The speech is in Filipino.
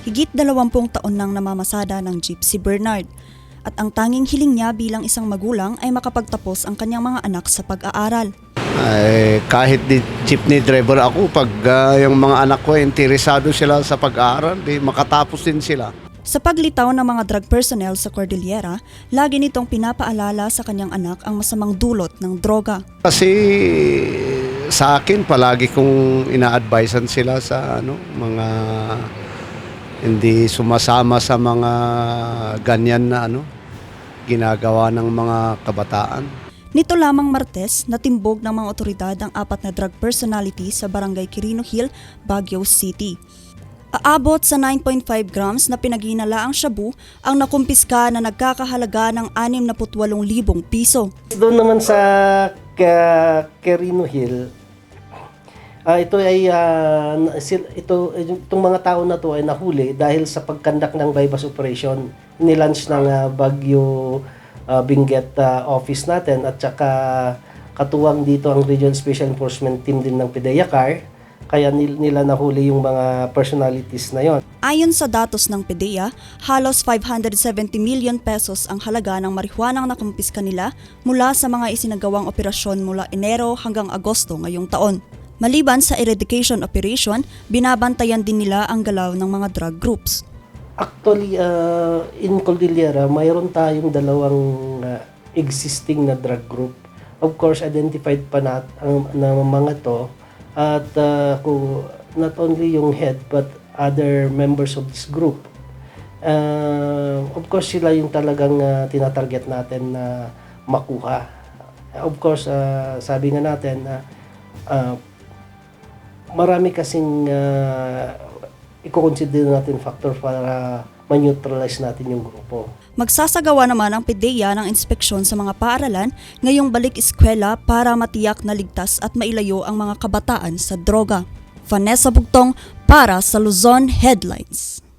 Higit dalawampung taon nang namamasada ng jeep si Bernard. At ang tanging hiling niya bilang isang magulang ay makapagtapos ang kanyang mga anak sa pag-aaral. Ay, kahit di jeepney driver ako, pag ah, yung mga anak ko interesado sila sa pag-aaral, di makatapos din sila. Sa paglitaw ng mga drug personnel sa Cordillera, lagi nitong pinapaalala sa kanyang anak ang masamang dulot ng droga. Kasi sa akin, palagi kong ina-advisean sila sa ano, mga hindi sumasama sa mga ganyan na ano, ginagawa ng mga kabataan. Nito lamang Martes, natimbog ng mga otoridad ang apat na drug personality sa barangay Quirino Hill, Baguio City. Aabot sa 9.5 grams na pinaginala ang shabu ang nakumpiska na nagkakahalaga ng 68,000 piso. Doon naman sa Ka- Quirino Hill, ah, ito ay sil- ito itong mga tao na to ay nahuli dahil sa pagkandak ng bypass operation nilunch ng ah, Baguio ah, Benguet ah, office natin at saka katuwang dito ang Regional Special Enforcement Team din ng PDEACAR kaya nil- nila nahuli yung mga personalities na yon. Ayon sa datos ng PDEA, halos 570 million pesos ang halaga ng marihuanang nakumpiska nila mula sa mga isinagawang operasyon mula Enero hanggang Agosto ngayong taon. Maliban sa eradication operation, binabantayan din nila ang galaw ng mga drug groups. Actually, uh, in Cordillera, mayroon tayong dalawang uh, existing na drug group. Of course, identified pa nat ang na mga to at uh, kung not only yung head but other members of this group. Uh, of course, sila yung talagang uh, tinatarget natin na makuha. Of course, uh, sabi nga natin na uh, marami kasing uh, i-consider natin factor para ma-neutralize natin yung grupo. Magsasagawa naman ang PDEA ng inspeksyon sa mga paaralan ngayong balik eskwela para matiyak na ligtas at mailayo ang mga kabataan sa droga. Vanessa Bugtong para sa Luzon Headlines.